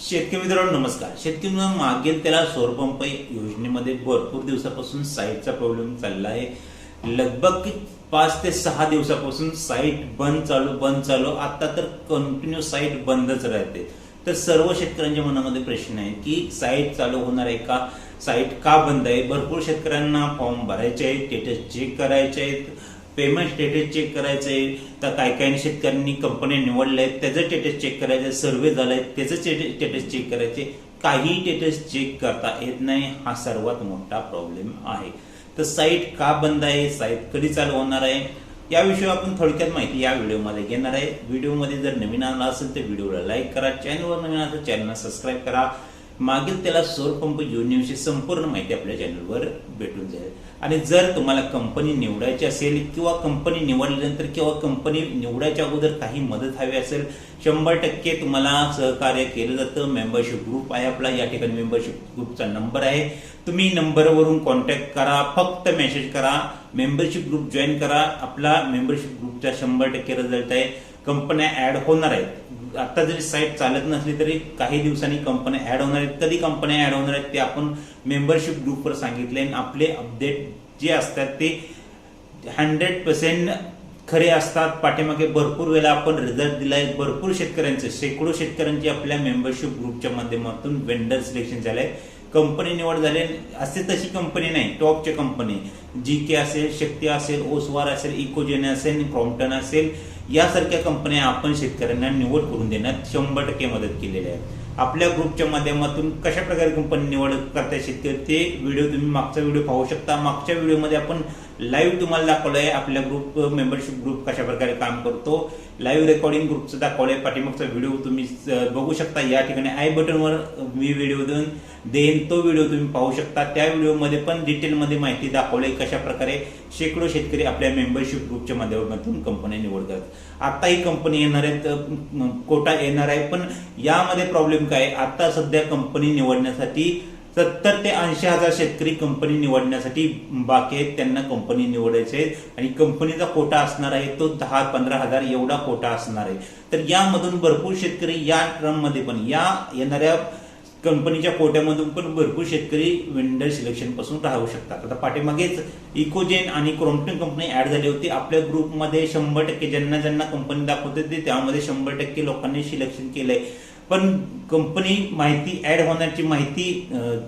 शेतकरी मित्रांनो नमस्कार. शेतकरी मित्रांनो मागेल त्याला सौरपंप योजनेमध्ये भरपूर दिवसापासून साईटचा प्रॉब्लेम चालला आहे. लगभग पाच ते सहा दिवसापासून साईट बंद चालू बंद चालू. आता तर कंटिन्यू साईट बंदच राहते. तर सर्व शेतकऱ्यांच्या मनामध्ये प्रश्न आहे की साईट चालू होणार आहे का? साईट का बंद आहे? भरपूर शेतकऱ्यांना फॉर्म भरायचे आहेत स्टेटस चेक करायचे आहेत. पेमेंट स्टेटस चेक करायचंय तर काही काही शेतकऱ्यांनी कंपन्या निवडल्या आहेत त्याचं स्टेटस चेक करायचं सर्वे झालाय त्याचं स्टेटस चेक करायचे काही स्टेटस चेक करता येत नाही हा सर्वात मोठा प्रॉब्लेम आहे. तर साईट का बंद आहे साईट कधी चालू होणार आहे याविषयी आपण थोडक्यात माहिती या व्हिडिओमध्ये घेणार आहे. व्हिडिओमध्ये जर नवीन आला असेल तर व्हिडिओला लाईक करा चॅनलवर नवीन असेल चॅनलला सबस्क्राईब करा. मागील त्याला सौरपंप योजनेविषयी संपूर्ण माहिती आपल्या चॅनलवर भेटून जाईल. आणि जर तुम्हाला कंपनी निवडायची असेल किंवा कंपनी निवडल्यानंतर किंवा कंपनी निवडायच्या अगोदर काही मदत हवी असेल शंभर टक्के तुम्हाला सहकार्य केलं जातं. मेंबरशिप ग्रुप आहे आपला. या ठिकाणी मेंबरशिप ग्रुपचा नंबर आहे. तुम्ही नंबरवरून कॉन्टॅक्ट करा. फक्त मेसेज करा. मेंबरशिप ग्रुप जॉईन करा. आपला मेंबरशिप ग्रुपचा शंभर टक्के रिझल्ट आहे. कंपन्या ऍड होणार आहेत. आता जरी साईट चालत नसली तरी काही दिवसांनी कंपन्या ऍड होणार आहेत. कधी कंपन्या ऍड होणार आहेत ते आपण मेंबरशिप ग्रुपवर सांगितले आणि आपले अपडेट जे असतात ते हंड्रेड पर्सेंट खरे असतात. पाठीमागे भरपूर वेळा आपण रिझल्ट दिलाय. भरपूर शेतकऱ्यांचे शेकडो शेतकऱ्यांची आपल्या मेंबरशिप ग्रुपच्या माध्यमातून वेंडर सिलेक्शन झालंय कंपनी निवड झाले असे तशी कंपनी नाही टॉपच्या कंपनी. जी के असेल शक्ती असेल ओसवार असेल इकोजेन असेल क्रॉम्प्टन असेल यासारख्या कंपन्या आपण शेतकऱ्यांना निवड करून देण्यात शंभर टक्के मदत केलेली आहे. आपल्या ग्रुपच्या माध्यमातून कशा प्रकारे कंपनी निवड करता शेतकरी ते व्हिडिओ तुम्ही मागचा व्हिडिओ पाहू शकता. मागच्या व्हिडिओमध्ये आपण लाईव्ह तुम्हाला दाखवलंय आपल्या ग्रुप मेंबरशिप ग्रुप कशा प्रकारे काम करतो. लाईव्ह रेकॉर्डिंग ग्रुपचं दाखवलंय पाठीमागचा व्हिडिओ तुम्ही बघू शकता. या ठिकाणी आय बटनवर मी व्हिडिओ देऊन देईन. तो व्हिडिओ तुम्ही पाहू शकता. त्या व्हिडिओमध्ये पण डिटेलमध्ये माहिती दाखवली कशा प्रकारे शेकडो शेतकरी आपल्या मेंबरशिप ग्रुपच्या माध्यमातून कंपन्या निवड करतात. आता ही कंपनी येणार आहेत कोटा येणार आहे. पण यामध्ये प्रॉब्लेम काय आता सध्या कंपनी निवडण्यासाठी सत्तर ते ऐंशी हजार शेतकरी कंपनी निवडण्यासाठी बाकी आहेत त्यांना कंपनी निवडायचे आहेत. आणि कंपनीचा कोटा असणार आहे तो दहा पंधरा हजार एवढा कोटा असणार आहे. तर यामधून भरपूर शेतकरी या ट्रममध्ये पण या येणाऱ्या कंपनीच्या कोट्यामधून पण भरपूर शेतकरी वेंडर सिलेक्शनपासून राहू शकतात. आता पाठीमागेच इकोजेन आणि क्रोम्प्टन कंपनी ऍड झाली होती. आपल्या ग्रुपमध्ये शंभर टक्के ज्यांना ज्यांना कंपनी दाखवते ते त्यामध्ये शंभर टक्के लोकांनी सिलेक्शन केलंय. पण कंपनी माहिती ॲड होण्याची माहिती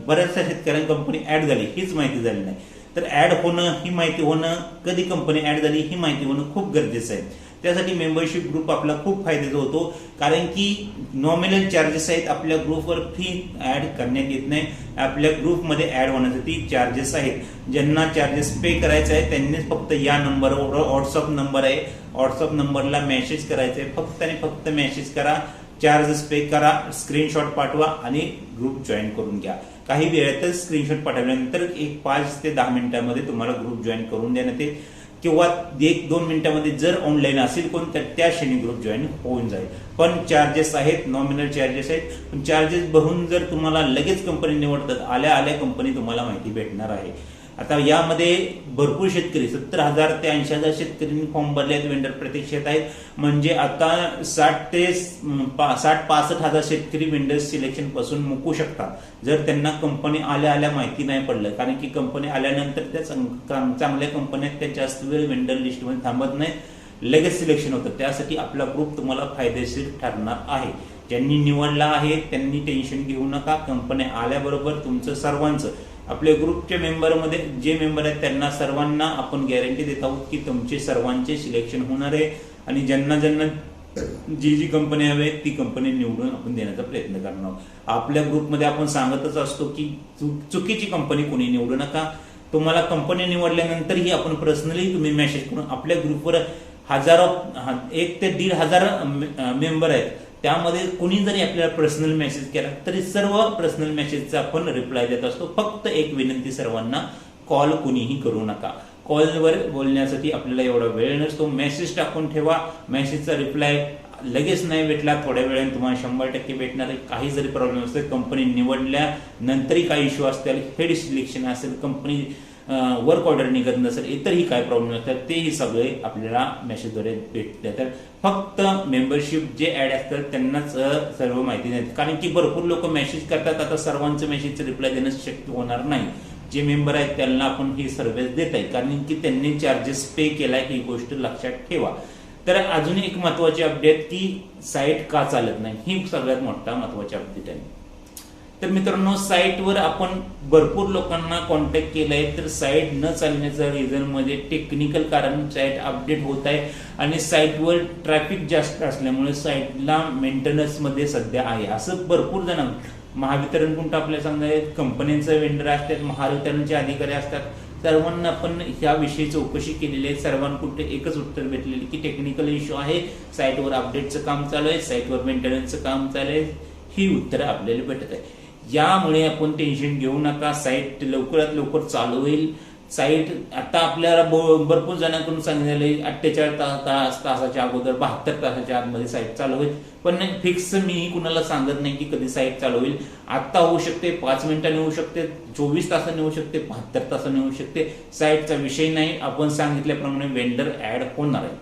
बऱ्याचशा शेतकऱ्यांना कंपनी ॲड झाली हीच माहिती झाली नाही. तर ॲड होणं ही माहिती होणं कधी कंपनी ॲड झाली ही माहिती होणं खूप गरजेचं आहे. त्यासाठी मेंबरशिप ग्रुप आपला खूप फायद्याचा होतो कारण की नॉमिनल चार्जेस आहेत आपल्या ग्रुपवर फी ॲड करण्यात येत नाही. आपल्या ग्रुपमध्ये ॲड होण्यासाठी चार्जेस आहेत. ज्यांना चार्जेस पे करायचे आहे त्यांनीच फक्त या नंबरवर व्हॉट्सअप नंबर आहे. व्हॉट्सअप नंबरला मेसेज करायचा आहे. फक्त आणि फक्त मेसेज करा. चार्जेस पे करा स्क्रीनशॉट पाठवा आणि ग्रुप जॉईन करून घ्या. काही वेळातच स्क्रीनशॉट पाठवल्यानंतर एक पाच ते दहा मिनिटांमध्ये तुम्हाला ग्रुप जॉईन करून देण्यात येईल. किंवा एक दोन मिनिटांमध्ये जर ऑनलाईन असेल कोण तर त्या क्षणी ग्रुप जॉईन होऊन जाईल. पण चार्जेस आहेत नॉमिनल चार्जेस आहेत. पण चार्जेस भरून जर तुम्हाला लगेच कंपनी निवडतात आल्या आल्या कंपनी तुम्हाला माहिती भेटणार आहे. आता यामध्ये भरपूर शेतकरी सत्तर हजार ते ऐंशी हजार शेतकऱ्यांनी फॉर्म भरले आहेत वेंडर प्रतीक्षेत आहेत. म्हणजे आता साठ ते साठ पासष्ट हजार शेतकरी वेंडर सिलेक्शनपासून मुकू शकतात. जर त्यांना कंपनी आल्या आल्या माहिती नाही पडलं कारण की कंपनी आल्यानंतर त्या चांगल्या कंपन्या त्या जास्त वेळ वेंडर लिस्टमध्ये थांबत नाही. लगेच सिलेक्शन होतं. त्यासाठी आपला ग्रुप तुम्हाला फायदेशीर ठरणार आहे. ज्यांनी निवडला आहे त्यांनी टेन्शन घेऊ नका. कंपन्या आल्याबरोबर तुमचं सर्वांचं. आपल्या ग्रुपच्या मेंबरमध्ये जे मेंबर आहेत त्यांना सर्वांना आपण गॅरंटी देत आहोत की तुमचे सर्वांचे सिलेक्शन होणार आहे. आणि ज्यांना ज्यांना जी जी कंपनी हवी ती कंपनी निवडून आपण देण्याचा प्रयत्न करणार आहोत. आपल्या ग्रुपमध्ये आपण सांगतच असतो की चुकीची कंपनी कोणी निवडू नका. तुम्हाला कंपनी निवडल्यानंतरही आपण पर्सनली तुम्ही मेसेज करून आपल्या ग्रुपवर हजारो एक ते दीड हजार मेंबर आहेत. त्यामध्ये कुणी जरी आपल्याला पर्सनल मेसेज केला तरी सर्व पर्सनल मेसेजचा आपण रिप्लाय देत असतो. फक्त एक विनंती सर्वांना कॉल कुणीही करू नका. कॉलवर बोलण्यासाठी आपल्याला एवढा वेळ नसतो. मेसेज टाकून ठेवा. मेसेजचा रिप्लाय लगेच नाही भेटला थोड्या वेळाने तुम्हाला शंभर टक्के भेटणार काही जरी प्रॉब्लेम असते कंपनी निवडल्या नंतरही काही इश्यू असतील हेड सिलेक्शन असेल कंपनी वर्क ऑर्डर निघत नसेल इतरही काय प्रॉब्लेम असतात तेही सगळे आपल्याला मेसेजद्वारे भेट देतात फक्त मेंबरशिप जे ऍड असतात त्यांनाच सर्व माहिती देतात. कारण की भरपूर लोक मेसेज करतात आता सर्वांचं मेसेजचं रिप्लाय देणं शक्य होणार नाही. जे मेंबर आहेत त्यांना आपण ही सर्व्हिस देत आहे कारण की त्यांनी चार्जेस पे केला ही गोष्ट लक्षात ठेवा. तर अजून एक महत्वाची अपडेट की साईट का चालत नाही? ही सगळ्यात मोठा महत्वाची अपडेट आहे. तर मित्रांनो साईटवर आपण भरपूर लोकांना कॉन्टॅक्ट केलाय. तर साईट न चालण्याचं रिझनमध्ये टेक्निकल कारण साईट अपडेट होत आहे आणि साईटवर ट्रॅफिक जास्त असल्यामुळे साईटला मेंटेनन्समध्ये सध्या आहे. असं भरपूर जण महावितरण कोणतं आपल्या सांगणार कंपन्यांचं वेंडर असतात महावितरणचे अधिकारी असतात. सर्वांना आपण ह्याविषयी चौकशी केलेली आहे. सर्वांकडे एकच उत्तर भेटलेली की टेक्निकल इश्यू आहे. साईटवर अपडेटचं काम चालू आहे. साईटवर मेंटेनन्सचं काम चालू आहे. ही उत्तरं आपल्याला भेटत आहे. यामुळे आपण टेन्शन घेऊ नका. साईट लवकरात लवकर चालू होईल. साईट आता आपल्याला भरपूर जणांकडून सांगितलेलं अठ्ठेचाळीस तास तासाच्या अगोदर बहात्तर तासाच्या आतमध्ये साईट चालू होईल. पण फिक्स मी कुणाला सांगत नाही की कधी साईट चालू होईल. आत्ता होऊ शकते पाच मिनिटांनी होऊ शकते चोवीस तासांनी होऊ शकते बहात्तर तासांनी होऊ शकते. साईटचा विषय नाही. आपण सांगितल्याप्रमाणे वेंडर ऍड होणार आहे.